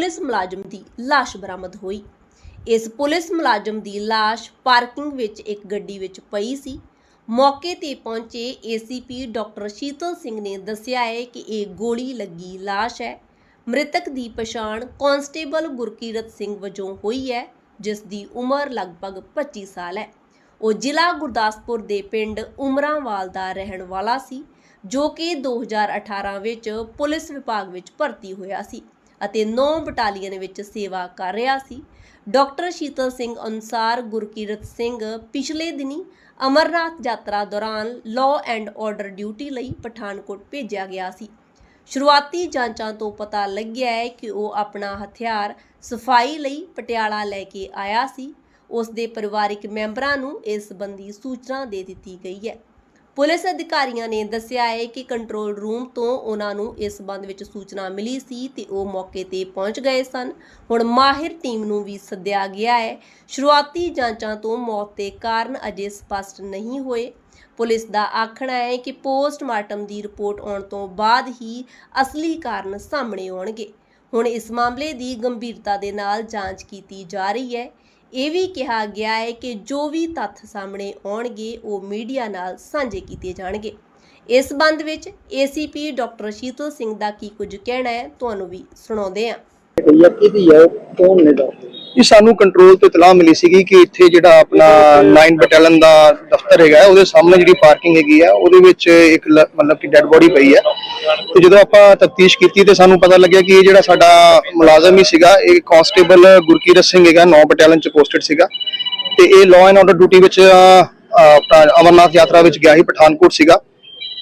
Police ਮੁਲਾਜ਼ਮ ਦੀ ਲਾਸ਼ ਬਰਾਮਦ ਹੋਈ। ਇਸ ਪੁਲਿਸ ਮੁਲਾਜ਼ਮ ਦੀ ਲਾਸ਼ ਪਾਰਕਿੰਗ ਵਿੱਚ ਇੱਕ ਗੱਡੀ ਵਿੱਚ ਪਈ ਸੀ। ਮੌਕੇ ਤੇ ਪਹੁੰਚੇ ਏਸੀਪੀ ਡਾਕਟਰ ਸ਼ੀਤਲ ਸਿੰਘ ਨੇ ਦੱਸਿਆ ਹੈ ਕਿ ਇਹ ਗੋਲੀ ਲੱਗੀ ਲਾਸ਼ ਹੈ। ਮ੍ਰਿਤਕ ਦੀ ਪਛਾਣ ਕਾਂਸਟੇਬਲ ਗੁਰਕੀਰਤ ਸਿੰਘ ਵਜੋਂ ਹੋਈ ਹੈ, ਜਿਸ ਦੀ ਉਮਰ ਲਗਭਗ 25 ਸਾਲ ਹੈ। ਉਹ ਜ਼ਿਲ੍ਹਾ ਗੁਰਦਾਸਪੁਰ ਦੇ ਪਿੰਡ ਉਮਰਾਂਵਾਲ ਦਾ ਰਹਿਣ ਵਾਲਾ ਸੀ, ਜੋ ਕਿ 2018 ਵਿੱਚ ਪੁਲਿਸ ਵਿਭਾਗ ਵਿੱਚ ਭਰਤੀ ਹੋਇਆ ਸੀ। ਅਤੇ 9 ਬਟਾਲੀਅਨ ਵਿੱਚ ਸੇਵਾ ਕਰ ਰਿਹਾ ਸੀ। ਡਾਕਟਰ ਸ਼ੀਤਲ ਸਿੰਘ ਅਨੁਸਾਰ ਗੁਰਕੀਰਤ ਸਿੰਘ ਪਿਛਲੇ ਦਿਨੀ ਅਮਰਨਾਥ ਯਾਤਰਾ ਦੌਰਾਨ ਲਾਅ ਐਂਡ ਆਰਡਰ ਡਿਊਟੀ ਲਈ ਪਠਾਨਕੋਟ ਭੇਜਿਆ ਗਿਆ ਸੀ। ਸ਼ੁਰੂਆਤੀ ਜਾਂਚਾਂ ਤੋਂ ਪਤਾ ਲੱਗਿਆ ਹੈ ਕਿ ਉਹ ਆਪਣਾ ਹਥਿਆਰ ਸਫ਼ਾਈ ਲਈ ਪਟਿਆਲਾ ਲੈ ਕੇ ਆਇਆ ਸੀ। ਉਸ ਦੇ ਪਰਿਵਾਰਿਕ ਮੈਂਬਰਾਂ ਨੂੰ ਇਸ ਸੰਬੰਧੀ ਸੂਚਨਾ ਦੇ ਦਿੱਤੀ ਗਈ ਹੈ। ਪੁਲਿਸ ਅਧਿਕਾਰੀਆਂ ਨੇ ਦੱਸਿਆ ਹੈ ਕਿ ਕੰਟਰੋਲ ਰੂਮ ਤੋਂ ਉਹਨਾਂ ਨੂੰ ਇਸ ਸੰਬੰਧ ਵਿੱਚ ਸੂਚਨਾ ਮਿਲੀ ਸੀ ਤੇ ਉਹ ਮੌਕੇ ਤੇ ਪਹੁੰਚ ਗਏ ਸਨ। ਹੁਣ ਮਾਹਿਰ ਟੀਮ ਨੂੰ ਵੀ ਸੱਦਿਆ ਗਿਆ ਹੈ। ਸ਼ੁਰੂਆਤੀ ਜਾਂਚਾਂ ਤੋਂ ਮੌਤ ਦੇ ਕਾਰਨ ਅਜੇ ਸਪਸ਼ਟ ਨਹੀਂ ਹੋਏ। ਪੁਲਿਸ ਦਾ ਆਖਣਾ ਹੈ ਕਿ ਪੋਸਟਮਾਰਟਮ ਦੀ ਰਿਪੋਰਟ ਆਉਣ ਤੋਂ ਬਾਅਦ ਹੀ ਅਸਲੀ ਕਾਰਨ ਸਾਹਮਣੇ ਆਉਣਗੇ। ਹੁਣ ਇਸ ਮਾਮਲੇ ਦੀ ਗੰਭੀਰਤਾ ਦੇ ਨਾਲ ਜਾਂਚ ਕੀਤੀ ਜਾ ਰਹੀ ਹੈ। ਇਹ ਵੀ ਕਿਹਾ ਗਿਆ ਹੈ ਕਿ ਜੋ ਵੀ ਤੱਥ ਸਾਹਮਣੇ ਆਉਣਗੇ ਉਹ ਮੀਡੀਆ ਨਾਲ ਸਾਂਝੇ ਕੀਤੇ ਜਾਣਗੇ। ਇਸ ਸੰਬੰਧ ਵਿੱਚ ਏਸੀਪੀ ਡਾਕਟਰ ਸ਼ੀਤਲ ਸਿੰਘ ਦਾ ਕੀ ਕੁਝ ਕਹਿਣਾ ਹੈ ਤੁਹਾਨੂੰ ਵੀ ਸੁਣਾਉਂਦੇ ਹਾਂ। ਭਈਆ ਕਿਹਦੀ ਹੈ? ਉਹ ਕੌਣ ਨੇ ਦੱਸ ਇਹ ਸਾਨੂੰ ਕੰਟਰੋਲ ਤੋਂ ਇਤਲਾਹ ਮਿਲੀ ਸੀਗੀ ਕਿ ਇੱਥੇ ਜਿਹੜਾ ਆਪਣਾ 9 ਬਟਾਲੀਅਨ ਦਾ ਦਫ਼ਤਰ ਹੈਗਾ ਉਹਦੇ ਸਾਹਮਣੇ ਜਿਹੜੀ ਪਾਰਕਿੰਗ ਹੈਗੀ ਆ ਉਹਦੇ ਵਿੱਚ ਇੱਕ ਲ- ਮਤਲਬ ਕਿ ਡੈੱਡ ਬੋਡੀ ਪਈ ਹੈ। ਤੇ ਜਦੋਂ ਆਪਾਂ ਤਫਤੀਸ਼ ਕੀਤੀ ਤੇ ਸਾਨੂੰ ਪਤਾ ਲੱਗਿਆ ਕਿ ਇਹ ਜਿਹੜਾ ਸਾਡਾ ਮੁਲਾਜ਼ਮ ਹੀ ਸੀਗਾ, ਇਹ ਕਾਂਸਟੇਬਲ ਗੁਰਕੀਰਤ ਸਿੰਘ ਹੈਗਾ 9 ਬਟਾਲੀਅਨ ਚ ਪੋਸਟਡ ਸੀਗਾ ਤੇ ਇਹ ਲਾਅ ਐਂਡ ਆਰਡਰ ਡਿਊਟੀ ਵਿੱਚ ਅਮਰਨਾਥ ਯਾਤਰਾ ਵਿੱਚ ਗਿਆ ਸੀ, ਪਠਾਨਕੋਟ ਸੀਗਾ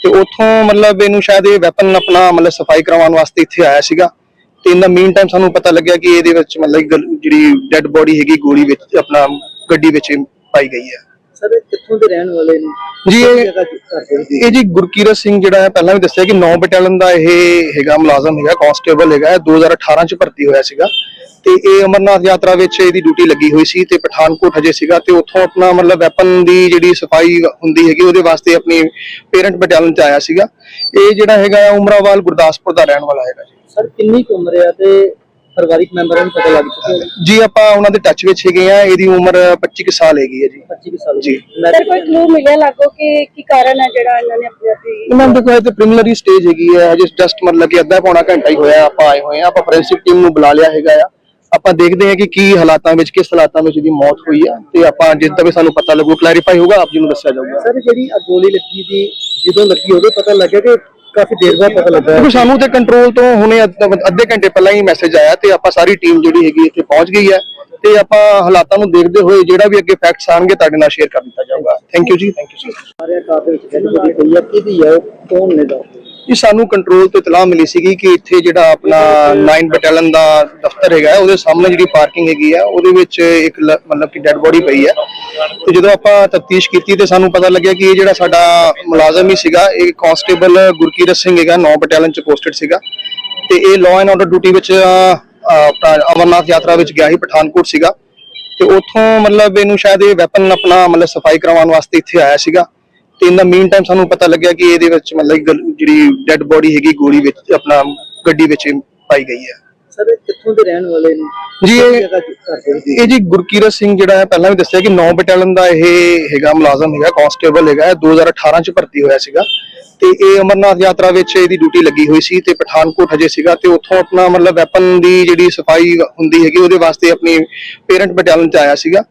ਤੇ ਉੱਥੋਂ ਮਤਲਬ ਇਹਨੂੰ ਸ਼ਾਇਦ ਇਹ ਵੈਪਨ ਆਪਣਾ ਮਤਲਬ ਸਫ਼ਾਈ ਕਰਵਾਉਣ ਵਾਸਤੇ ਇੱਥੇ ਆਇਆ ਸੀਗਾ ਤੇ ਇਨ ਦਾ ਮੀਨ ਟਾਈਮ ਸਾਨੂੰ ਪਤਾ ਲੱਗਿਆ ਕਿ ਇਹਦੇ ਵਿੱਚ ਮਤਲਬ ਜਿਹੜੀ ਡੈੱਡ ਬੋਡੀ ਹੈਗੀ, ਗੋਲੀ ਵਿੱਚ, ਆਪਣਾ ਗੱਡੀ ਵਿੱਚ ਪਾਈ ਗਈ ਹੈ। ਸਰ ਇਹ ਕਿੱਥੋਂ ਦੇ ਰਹਿਣ ਵਾਲੇ ਨੇ? ਜੀ ਕਿਹੜੀ ਇਹ ਜਗ੍ਹਾ ਕਰਦੇ ਸੀ ਇਹ ਜੀ ਗੁਰਕੀਰਤ ਸਿੰਘ ਜਿਹੜਾ ਹੈ ਪਹਿਲਾਂ ਵੀ ਦੱਸਿਆ ਕਿ 9 ਬਟਾਲੀਅਨ ਦਾ ਇਹ ਹੈਗਾ ਮੁਲਾਜ਼ਮ ਹੈਗਾ ਕਾਂਸਟੇਬਲ ਹੈਗਾ। ਇਹ 2018 ਚ ਭਰਤੀ ਹੋਇਆ ਸੀਗਾ। ਤੇ ਇਹ ਅਮਰਨਾਥ ਯਾਤਰਾ ਵਿੱਚ ਇਹਦੀ ਡਿਊਟੀ ਲੱਗੀ ਹੋਈ ਸੀ ਤੇ ਪਠਾਨਕੋਟ ਹਜੇ ਸੀਗਾ ਤੇ ਉੱਥੋਂ ਆਪਣਾ ਮਤਲਬ ਵੈਪਨ ਦੀ ਜਿਹੜੀ ਸਫ਼ਾਈ ਹੁੰਦੀ ਹੈਗੀ ਉਹਦੇ ਵਾਸਤੇ ਆਪਣੀ ਪੇਰੈਂਟ ਬਟਾਲੀਅਨ ਚ ਆਇਆ ਸੀਗਾ। ਇਹ ਜਿਹੜਾ ਹੈਗਾ ਉਮਰਾਵਾਲ ਗੁਰਦਾਸਪੁਰ ਦਾ ਰਹਿਣ ਵਾਲਾ ਹੈਗਾ ਜੀ। ਸਰ ਕਿੰਨੀ ਉਮਰ ਹੈ? ਤੇ ਪਰਿਵਾਰਿਕ ਮੈਂਬਰਾਂ ਨੂੰ ਪਤਾ ਲੱਗ ਚੁੱਕਿਆ ਹੈ ਜੀ ਆਪਾਂ ਉਹਨਾਂ ਦੇ ਟੱਚ ਵਿੱਚ ਹੈਗੇ ਆ ਇਹਦੀ ਉਮਰ 25 ਕੁ ਸਾਲ ਹੈਗੀ ਹੈ ਜੀ। 25 ਕੁ ਸਾਲ ਜੀ। ਸਰ ਕੋਈ ਕਲੂ ਮਿਲਿਆ ਲੱਗੋ ਕਿ ਕੀ ਕਾਰਨ ਹੈ ਜਿਹੜਾ ਇਹਨਾਂ ਨੇ ਆਪਣੇ ਆਪ ਹੀ ਇਹਨਾਂ ਦੇ ਕੋਲ ਤੇ ਪ੍ਰੀਲਿਮਿਨਰੀ ਸਟੇਜ ਹੈਗੀ ਹੈ। ਹਜੇ ਜਸਟ ਮਤਲਬ ਕਿ ਅੱਧਾ ਪੌਣਾ ਘੰਟਾ ਹੀ ਹੋਇਆ ਆਪਾਂ ਆਏ ਹੋਏ ਆ ਆਪਾਂ ਫੋਰੈਂਸਿਕ ਟੀਮ ਨੂੰ ਬੁਲਾ ਲਿਆ ਹੈਗਾ ਆ। ਆਪਾਂ ਦੇਖਦੇ ਹਾਂ ਕਿ ਕੀ ਹਾਲਾਤਾਂ ਵਿੱਚ ਕਿਸ ਹਾਲਾਤਾਂ ਵਿੱਚ ਇਹਦੀ ਮੌਤ ਹੋਈ ਆ। ਤੇ ਆਪਾਂ ਜਿੱਦਾਂ ਵੀ ਸਾਨੂੰ ਪਤਾ ਲੱਗੂ ਕਲੈਰੀਫਾਈ ਹੋਊਗਾ ਆਪ ਜੀ ਨੂੰ ਦੱਸਿਆ ਜਾਊਗਾ। ਸਰ ਜਿਹੜੀ ਗੋਲੀ ਲੱਗੀ ਦੀ ਜਦੋਂ ਲੱਗੀ ਉਹਦੇ ਪਤਾ ਲੱਗਿਆ ਕਿ ਕਾਫੀ ਦੇਰ ਬਾਅਦ ਪਤਾ ਲੱਗਾ ਕਿਉਂਕਿ ਸਾਨੂੰ ਤੇ ਕੰਟਰੋਲ ਤੋਂ ਹੁਣੇ ਅੱਧ- ਅੱਧੇ ਘੰਟੇ ਪਹਿਲਾਂ ਹੀ ਮੈਸੇਜ ਆਇਆ ਤੇ ਆਪਾਂ ਸਾਰੀ ਟੀਮ ਜਿਹੜੀ ਹੈਗੀ ਇੱਥੇ ਪਹੁੰਚ ਗਈ ਹੈ ਤੇ ਆਪਾਂ ਹਾਲਾਤਾਂ ਨੂੰ ਦੇਖਦੇ ਹੋਏ ਜਿਹੜਾ ਵੀ ਅੱਗੇ ਫੈਕਟਸ ਆਣਗੇ ਤੁਹਾਡੇ ਨਾਲ ਸ਼ੇਅਰ ਕਰ ਦਿੱਤਾ ਜਾਊਗਾ। Thank you ji thank you sir ਸਾਰੇ ਕਾਰ ਦੇ ਵਿੱਚ ਬੋਡੀ ਪਈ ਹੈ ਕਿਹਦੀ ਹੈ ਉਹ ਕੌਣ ਨੇ ਦੱਸ ਇਹ ਸਾਨੂੰ ਕੰਟਰੋਲ ਤੋਂ ਇਤਲਾਹ ਮਿਲੀ ਸੀਗੀ ਕਿ ਇੱਥੇ ਜਿਹੜਾ ਆਪਣਾ 9 ਬਟਾਲੀਅਨ ਦਾ ਦਫ਼ਤਰ ਹੈਗਾ ਉਹਦੇ ਸਾਹਮਣੇ ਜਿਹੜੀ ਪਾਰਕਿੰਗ ਹੈਗੀ ਆ ਉਹਦੇ ਵਿੱਚ ਇੱਕ ਲ- ਮਤਲਬ ਕਿ ਡੈੱਡ ਬੋਡੀ ਪਈ ਹੈ। ਤੇ ਜਦੋਂ ਆਪਾਂ ਤਫਤੀਸ਼ ਕੀਤੀ ਤੇ ਸਾਨੂੰ ਪਤਾ ਲੱਗਿਆ ਕਿ ਇਹ ਜਿਹੜਾ ਸਾਡਾ ਮੁਲਾਜ਼ਮ ਹੀ ਸੀਗਾ, ਇਹ ਕਾਂਸਟੇਬਲ ਗੁਰਕੀਰਤ ਸਿੰਘ ਹੈਗਾ 9 ਬਟਾਲੀਅਨ ਚ ਪੋਸਟਡ ਸੀਗਾ। ਤੇ ਇਹ ਲਾਅ ਐਂਡ ਆਰਡਰ ਡਿਊਟੀ ਵਿੱਚ ਆਪਣਾ ਅਮਰਨਾਥ ਯਾਤਰਾ ਵਿੱਚ ਗਿਆ ਸੀ, ਪਠਾਨਕੋਟ ਸੀਗਾ। ਤੇ ਉੱਥੋਂ ਮਤਲਬ ਇਹਨੂੰ ਸ਼ਾਇਦ ਇਹ ਵੈਪਨ ਆਪਣਾ ਮਤਲਬ ਸਫ਼ਾਈ ਕਰਵਾਉਣ ਵਾਸਤੇ ਇੱਥੇ ਆਇਆ ਸੀਗਾ। ਤੇ ਇਨ ਦਾ ਮੀਨ ਟਾਈਮ ਸਾਨੂੰ ਪਤਾ ਲੱਗਿਆ ਕਿ ਇਹਦੇ ਵਿੱਚ ਮਤਲਬ ਜਿਹੜੀ ਡੈੱਡ ਬੋਡੀ ਹੈਗੀ ਗੋਲੀ ਵਿੱਚ ਆਪਣਾ ਗੱਡੀ ਵਿੱਚ ਪਾਈ ਗਈ ਹੈ। ਸਰ ਕਿੱਥੋਂ ਦੇ ਰਹਿਣ ਵਾਲੇ ਨੇ? ਜੀ ਇਹ ਜੀ ਗੁਰਕੀਰਤ ਸਿੰਘ ਜਿਹੜਾ ਹੈ ਪਹਿਲਾਂ ਵੀ ਦੱਸਿਆ ਕਿ 9 ਬਟਾਲੀਅਨ ਦਾ ਇਹ ਹੈਗਾ ਮੁਲਾਜ਼ਮ ਹੈਗਾ ਕਾਂਸਟੇਬਲ ਹੈਗਾ ਇਹ 2018 ਚ ਭਰਤੀ ਹੋਇਆ ਸੀਗਾ। ਤੇ ਇਹ ਅਮਰਨਾਥ ਯਾਤਰਾ ਵਿੱਚ ਇਹਦੀ ਡਿਊਟੀ ਲੱਗੀ ਹੋਈ ਸੀ ਤੇ ਪਠਾਨਕੋਟ ਹਜੇ ਸੀਗਾ ਤੇ ਉੱਥੋਂ ਆਪਣਾ ਮਤਲਬ ਵੈਪਨ ਦੀ ਜਿਹੜੀ ਸਫ਼ਾਈ ਹੁੰਦੀ ਹੈਗੀ ਉਹਦੇ ਵਾਸਤੇ ਆਪਣੀ ਪੇਰੈਂਟ ਬਟਾਲੀਅਨ ਚ ਆਇਆ ਸੀਗਾ।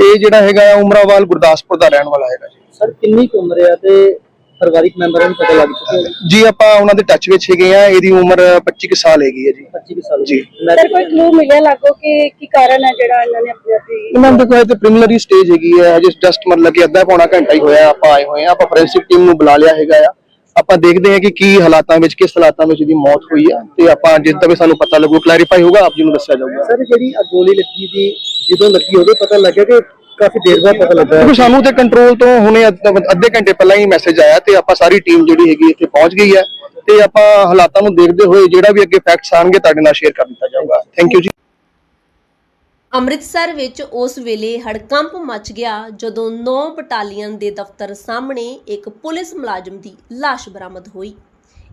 ਇਹ ਜਿਹੜਾ ਹੈਗਾ ਉਮਰਾਵਾਲ ਗੁਰਦਾਸਪੁਰ ਦਾ ਰਹਿਣ ਵਾਲਾ ਹੈਗਾ ਜੀ। ਸਰ ਕਿੰਨੀ ਕੁ ਉਮਰ ਹੈ ਤੇ ਪਰਿਵਾਰਿਕ ਮੈਂਬਰਾਂ ਨੂੰ ਪਤਾ ਲੱਗ ਚੁੱਕਿਆ ਜੀ ਆਪਾਂ ਉਹਨਾਂ ਦੇ ਟੱਚ ਵਿੱਚ ਹੈਗੇ ਆ ਇਹਦੀ ਉਮਰ 25 ਕੁ ਸਾਲ ਹੈਗੀ ਹੈ ਜੀ। 25 ਕੁ ਸਾਲ ਜੀ। ਸਰ ਕੋਈ ਕਲੂ ਮਿਲਿਆ ਲੱਗੋ ਕਿ ਕੀ ਕਾਰਨ ਹੈ ਜਿਹੜਾ ਇਹਨਾਂ ਨੇ ਆਪਣੇ ਆਪ ਹੀ ਇਹਨਾਂ ਦੇ ਕੋਲ ਤੇ ਪ੍ਰੀਲਿਮਿਨਰੀ ਸਟੇਜ ਹੈਗੀ ਹੈ ਹਜੇ ਜਸਟ ਮਤਲਬ ਕਿ ਅੱਧਾ ਪੌਣਾ ਘੰਟਾ ਹੀ ਹੋਇਆ ਆਪਾਂ ਆਏ ਹੋਏ ਆ ਆਪਾਂ ਫੋਰੈਂਸਿਕ ਟੀਮ ਨੂੰ ਬੁਲਾ ਲਿਆ ਹੈਗਾ ਆ। ਆਪਾਂ ਦੇਖਦੇ ਹਾਂ ਕਿ ਕੀ ਹਾਲਾਤਾਂ ਵਿੱਚ ਕਿਸ ਹਾਲਾਤਾਂ ਵਿੱਚ ਇਹਦੀ ਮੌਤ ਹੋਈ ਆ ਤੇ ਆਪਾਂ ਜਿੱਦਾਂ ਵੀ ਸਾਨੂੰ ਪਤਾ ਲੱਗੂ ਕਲੈਰੀਫਾਈ ਹੋਊਗਾ ਆਪ ਜੀ ਨੂੰ ਦੱਸਿਆ ਜਾਊਗਾ। ਸਰ ਜਿਹੜੀ ਗੋਲੀ ਲੱਗੀ ਦੀ ਜਦੋਂ ਲੱਗੀ ਉਹਦੇ ਪਤਾ ਲੱਗਿਆ ਕਿ ਕਾਫੀ ਦੇਰ ਬਾਅਦ ਪਤਾ ਲੱਗਾ ਕਿਉਂਕਿ ਸਾਨੂੰ ਤੇ ਕੰਟਰੋਲ ਤੋਂ ਹੁਣੇ ਅੱਧ- ਅੱਧੇ ਘੰਟੇ ਪਹਿਲਾਂ ਹੀ ਮੈਸੇਜ ਆਇਆ ਤੇ ਆਪਾਂ ਸਾਰੀ ਟੀਮ ਜਿਹੜੀ ਹੈਗੀ ਇੱਥੇ ਪਹੁੰਚ ਗਈ ਹੈ ਤੇ ਆਪਾਂ ਹਾਲਾਤਾਂ ਨੂੰ ਦੇਖਦੇ ਹੋਏ ਜਿਹੜਾ ਵੀ ਅੱਗੇ ਫੈਕਟਸ ਆਣਗੇ ਤੁਹਾਡੇ ਨਾਲ ਸ਼ੇਅਰ ਕਰ ਦਿੱਤਾ ਜਾਊਗਾ। ਥੈਂਕ ਯੂ ਜੀ। ਅੰਮ੍ਰਿਤਸਰ ਵਿੱਚ ਉਸ ਵੇਲੇ ਹੜਕੰਪ ਮਚ ਗਿਆ ਜਦੋਂ 9 ਬਟਾਲੀਅਨ ਦੇ ਦਫ਼ਤਰ ਸਾਹਮਣੇ ਇੱਕ ਪੁਲਿਸ ਮੁਲਾਜ਼ਮ ਦੀ ਲਾਸ਼ ਬਰਾਮਦ ਹੋਈ।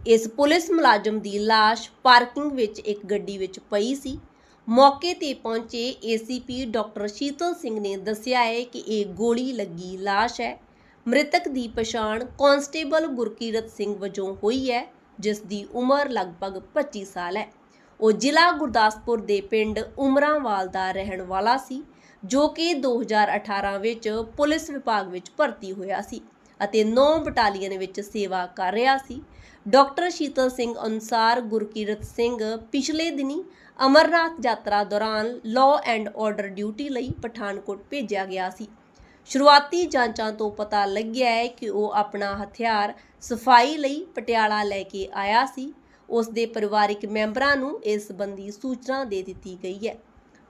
ਇਸ ਪੁਲਿਸ ਮੁਲਾਜ਼ਮ ਦੀ ਲਾਸ਼ ਪਾਰਕਿੰਗ ਵਿੱਚ ਇੱਕ ਗੱਡੀ ਵਿੱਚ ਪਈ ਸੀ। ਮੌਕੇ ਤੇ ਪਹੁੰਚੇ ਏਸੀਪੀ ਡਾਕਟਰ ਸ਼ੀਤਲ ਸਿੰਘ ਨੇ ਦੱਸਿਆ ਹੈ ਕਿ ਇਹ ਗੋਲੀ ਲੱਗੀ ਲਾਸ਼ ਹੈ। ਮ੍ਰਿਤਕ ਦੀ ਪਛਾਣ ਕਾਂਸਟੇਬਲ ਗੁਰਕੀਰਤ ਸਿੰਘ ਵਜੋਂ ਹੋਈ ਹੈ, ਜਿਸ ਦੀ ਉਮਰ ਲਗਭਗ 25 ਸਾਲ ਹੈ। ਉਹ ਜ਼ਿਲ੍ਹਾ ਗੁਰਦਾਸਪੁਰ ਦੇ ਪਿੰਡ ਉਮਰਾਂਵਾਲ ਦਾ ਰਹਿਣ ਵਾਲਾ ਸੀ, ਜੋ ਕਿ 2018 ਵਿੱਚ ਪੁਲਿਸ ਵਿਭਾਗ ਵਿੱਚ ਭਰਤੀ ਹੋਇਆ ਸੀ ਅਤੇ 9 ਬਟਾਲੀਅਨ ਵਿੱਚ ਸੇਵਾ ਕਰ ਰਿਹਾ ਸੀ। ਡਾਕਟਰ ਸ਼ੀਤਲ ਸਿੰਘ ਅਨੁਸਾਰ ਗੁਰਕੀਰਤ ਸਿੰਘ ਪਿਛਲੇ ਦਿਨੀ ਅਮਰਨਾਥ ਯਾਤਰਾ ਦੌਰਾਨ ਲਾਅ ਐਂਡ ਆਰਡਰ ਡਿਊਟੀ ਲਈ ਪਠਾਨਕੋਟ ਭੇਜਿਆ ਗਿਆ ਸੀ। ਸ਼ੁਰੂਆਤੀ ਜਾਂਚਾਂ ਤੋਂ ਪਤਾ ਲੱਗਿਆ ਹੈ ਕਿ ਉਹ ਆਪਣਾ ਹਥਿਆਰ ਸਫ਼ਾਈ ਲਈ ਪਟਿਆਲਾ ਲੈ ਕੇ ਆਇਆ ਸੀ ਉਸ ਦੇ ਪਰਿਵਾਰਿਕ ਮੈਂਬਰਾਂ ਨੂੰ ਇਸ ਸੰਬੰਧੀ ਸੂਚਨਾ ਦੇ ਦਿੱਤੀ ਗਈ ਹੈ।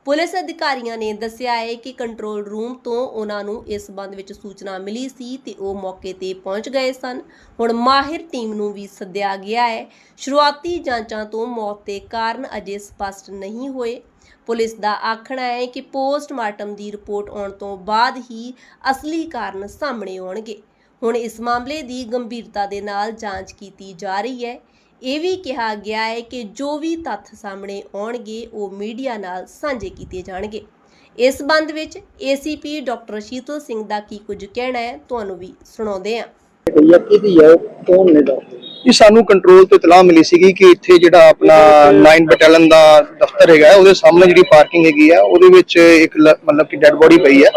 ਪੁਲਿਸ ਅਧਿਕਾਰੀਆਂ ਨੇ ਦੱਸਿਆ ਹੈ ਕਿ ਕੰਟਰੋਲ ਰੂਮ ਤੋਂ ਉਹਨਾਂ ਨੂੰ ਇਸ ਸੰਬੰਧ ਵਿੱਚ ਸੂਚਨਾ ਮਿਲੀ ਸੀ ਤੇ ਉਹ ਮੌਕੇ ਤੇ ਪਹੁੰਚ ਗਏ ਸਨ। ਹੁਣ ਮਾਹਿਰ ਟੀਮ ਨੂੰ ਵੀ ਸੱਦਿਆ ਗਿਆ ਹੈ। ਸ਼ੁਰੂਆਤੀ ਜਾਂਚਾਂ ਤੋਂ ਮੌਤ ਦੇ ਕਾਰਨ ਅਜੇ ਸਪਸ਼ਟ ਨਹੀਂ ਹੋਏ। ਪੁਲਿਸ ਦਾ ਆਖਣਾ ਹੈ ਕਿ ਪੋਸਟਮਾਰਟਮ ਦੀ ਰਿਪੋਰਟ ਆਉਣ ਤੋਂ ਬਾਅਦ ਹੀ ਅਸਲੀ ਕਾਰਨ ਸਾਹਮਣੇ ਆਉਣਗੇ। ਹੁਣ ਇਸ ਮਾਮਲੇ ਦੀ ਗੰਭੀਰਤਾ ਦੇ ਨਾਲ ਜਾਂਚ ਕੀਤੀ ਜਾ ਰਹੀ ਹੈ। ਇਹ ਵੀ ਕਿਹਾ ਗਿਆ ਹੈ ਕਿ ਜੋ ਵੀ ਤੱਥ ਸਾਹਮਣੇ ਆਉਣਗੇ ਉਹ ਮੀਡੀਆ ਨਾਲ ਸਾਂਝੇ ਕੀਤੇ ਜਾਣਗੇ। ਇਸ ਸੰਬੰਧ ਵਿੱਚ ਏਸੀਪੀ ਡਾਕਟਰ ਸ਼ੀਤਲ ਸਿੰਘ ਦਾ ਕੀ ਕੁਝ ਕਹਿਣਾ ਹੈ ਤੁਹਾਨੂੰ ਵੀ ਸੁਣਾਉਂਦੇ ਹਾਂ। ਕੌਣ ਨੇ ਇਹ ਸਾਨੂੰ ਕੰਟਰੋਲ ਤੋਂ ਇਤਲਾਹ ਮਿਲੀ ਸੀਗੀ ਕਿ ਇੱਥੇ ਜਿਹੜਾ ਆਪਣਾ 9 ਬਟਾਲੀਅਨ ਦਾ ਦਫ਼ਤਰ ਹੈਗਾ ਉਹਦੇ ਸਾਹਮਣੇ ਜਿਹੜੀ ਪਾਰਕਿੰਗ ਹੈਗੀ ਆ ਉਹਦੇ ਵਿੱਚ ਇੱਕ ਲ- ਮਤਲਬ ਕਿ ਡੈੱਡ ਬੋਡੀ ਪਈ ਹੈ।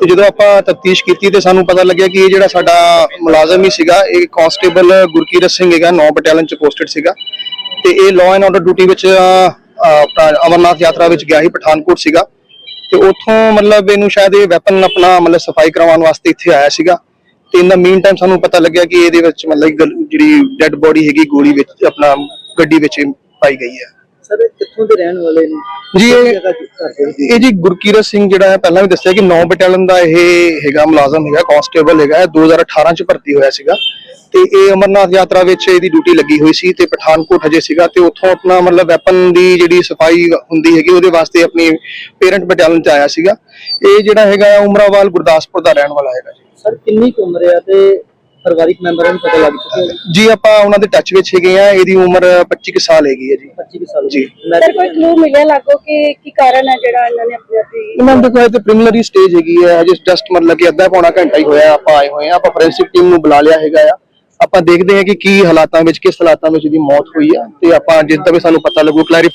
ਤੇ ਜਦੋਂ ਆਪਾਂ ਤਫਤੀਸ਼ ਕੀਤੀ ਤੇ ਸਾਨੂੰ ਪਤਾ ਲੱਗਿਆ ਕਿ ਇਹ ਜਿਹੜਾ ਸਾਡਾ ਮੁਲਾਜ਼ਮ ਹੀ ਸੀਗਾ, ਇਹ ਕਾਂਸਟੇਬਲ ਗੁਰਕੀਰਤ ਸਿੰਘ ਹੈਗਾ 9 ਬਟਾਲੀਅਨ ਚ ਪੋਸਟਡ ਸੀਗਾ ਤੇ ਇਹ ਲਾਅ ਐਂਡ ਆਰਡਰ ਡਿਊਟੀ ਵਿੱਚ ਅਮਰਨਾਥ ਯਾਤਰਾ ਵਿੱਚ ਗਿਆ ਸੀ, ਪਠਾਨਕੋਟ ਸੀਗਾ ਤੇ ਉੱਥੋਂ ਮਤਲਬ ਇਹਨੂੰ ਸ਼ਾਇਦ ਇਹ ਵੈਪਨ ਆਪਣਾ ਮਤਲਬ ਸਫ਼ਾਈ ਕਰਵਾਉਣ ਵਾਸਤੇ ਇੱਥੇ ਆਇਆ ਸੀਗਾ ਤੇ ਇਨ ਦਾ ਮੀਨ ਟਾਈਮ ਸਾਨੂੰ ਪਤਾ ਲੱਗਿਆ ਕਿ ਇਹਦੇ ਵਿੱਚ ਮਤਲਬ ਜਿਹੜੀ ਡੈੱਡ ਬੋਡੀ ਹੈਗੀ, ਗੋਲੀ ਵਿੱਚ, ਆਪਣਾ ਗੱਡੀ ਵਿੱਚ ਪਾਈ ਗਈ ਹੈ। ਸਰ ਕਿੱਥੋਂ ਦੇ ਰਹਿਣ ਵਾਲੇ ਨੇ? ਜੀ ਇਹ ਜੀ ਗੁਰਕੀਰਤ ਸਿੰਘ ਜਿਹੜਾ ਹੈ ਪਹਿਲਾਂ ਵੀ ਦੱਸਿਆ ਕਿ 9 ਬਟਾਲੀਅਨ ਦਾ ਇਹ ਹੈਗਾ ਮੁਲਾਜ਼ਮ ਹੈਗਾ ਕਾਂਸਟੇਬਲ ਹੈਗਾ ਇਹ 2018 ਚ ਭਰਤੀ ਹੋਇਆ ਸੀਗਾ। ਤੇ ਇਹ ਅਮਰਨਾਥ ਯਾਤਰਾ ਵਿੱਚ ਇਹਦੀ ਡਿਊਟੀ ਲੱਗੀ ਹੋਈ ਸੀ ਤੇ ਪਠਾਨਕੋਟ ਹਜੇ ਸੀਗਾ ਤੇ ਉੱਥੋਂ ਆਪਣਾ ਮਤਲਬ ਵੈਪਨ ਦੀ ਜਿਹੜੀ ਸਫ਼ਾਈ ਹੁੰਦੀ ਹੈਗੀ ਉਹਦੇ ਵਾਸਤੇ ਆਪਣੀ ਪੇਰੈਂਟ ਬਟਾਲੀਅਨ ਚ ਆਇਆ ਸੀਗਾ। ਇਹ ਜਿਹੜਾ ਹੈਗਾ ਉਮਰਾਵਾਲ ਗੁਰਦਾਸਪੁਰ ਦਾ ਰਹਿਣ ਵਾਲਾ ਹੈਗਾ ਜੀ। ਸਰ ਕਿੰਨੀ ਕੁ ਉਮਰ ਹੈ? ਤੇ ਪਰਿਵਾਰਿਕ ਮੈਂਬਰਾਂ ਨੂੰ ਪਤਾ ਲੱਗ ਚੁੱਕਿਆ ਹੈ? ਜੀ ਆਪਾਂ ਉਹਨਾਂ ਦੇ ਟੱਚ ਵਿੱਚ ਹੈਗੇ ਆ ਇਹਦੀ ਉਮਰ 25 ਕੁ ਸਾਲ ਹੈਗੀ ਹੈ ਜੀ। 25 ਕੁ ਸਾਲ ਜੀ। ਸਰ ਕੋਈ ਕਲੂ ਮਿਲਿਆ ਲੱਗੋ ਕਿ ਕੀ ਕਾਰਨ ਹੈ ਜਿਹੜਾ ਇਹਨਾਂ ਨੇ ਆਪਣੇ ਆਪ ਹੀ ਇਹਨਾਂ ਦੇ ਕੋਲ ਤੇ ਪ੍ਰੀਲਿਮਿਨਰੀ ਸਟੇਜ ਹੈਗੀ ਹੈ। ਅਜੇ ਜਸਟ ਮਤਲਬ ਕਿ ਅੱਧਾ ਪੌਣਾ ਘੰਟਾ ਹੀ ਹੋਇਆ ਆਪਾਂ ਆਏ ਹੋਏ ਆ ਆਪਾਂ ਫੋਰੈਂਸਿਕ ਟੀਮ ਨੂੰ ਬੁਲਾ ਲਿਆ ਹੈਗਾ ਆ। ਆਪਾਂ ਦੇਖਦੇ ਹਾਂ ਕਿ ਕੀ ਹਾਲਾਤਾਂ ਵਿੱਚ ਕਿਸ ਹਾਲਾਤਾਂ ਵਿੱਚ ਇਹਦੀ ਮੌਤ ਹੋਈ ਆ। ਤੇ ਆਪਾਂ ਜਿਸ ਦਾ ਵੀ ਸਾਨੂੰ ਪਤਾ ਲੱਗੂ ਕਲੈਰੀਫਾਈ